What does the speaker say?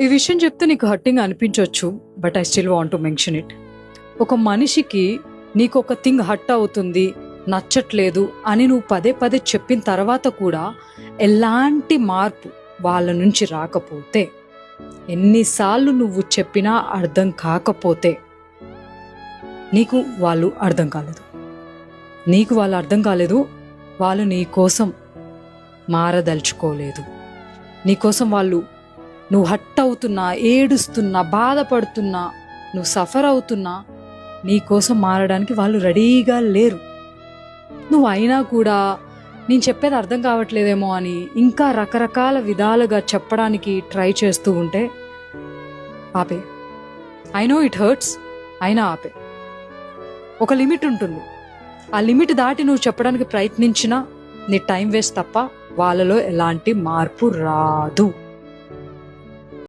ఈ విషయం చెప్తే నీకు హర్టింగ్ అనిపించవచ్చు but I still want to mention it ఒక మనిషికి నీకు ఒక థింగ్ హట్ అవుతుంది నచ్చట్లేదు అని నువ్వు పదే పదే చెప్పిన తర్వాత కూడా ఎలాంటి మార్పు వాళ్ళ నుంచి రాకపోతే ఎన్నిసార్లు నువ్వు చెప్పినా అర్థం కాకపోతే నీకు వాళ్ళు అర్థం కాలేదు. నీకు వాళ్ళు అర్థం కాలేదు వాళ్ళు నీ కోసం మారదలుచుకోలేదు. నీకోసం వాళ్ళు నువ్వు హట్ అవుతున్నా ఏడుస్తున్నా బాధపడుతున్నా నువ్వు సఫర్ అవుతున్నా నీ కోసం మారడానికి వాళ్ళు రెడీగా లేరు. నువ్వు అయినా కూడా నేను చెప్పేది అర్థం కావట్లేదేమో అని ఇంకా రకరకాల విధాలుగా చెప్పడానికి ట్రై చేస్తూ ఉంటే ఆపే. ఐ నో ఇట్ హర్ట్స్ అయినా ఆపే. ఒక లిమిట్ ఉంటుంది. ఆ లిమిట్ దాటి నువ్వు చెప్పడానికి ప్రయత్నించినా నీ టైం వేస్ట్ తప్ప వాళ్ళలో ఎలాంటి మార్పు రాదు.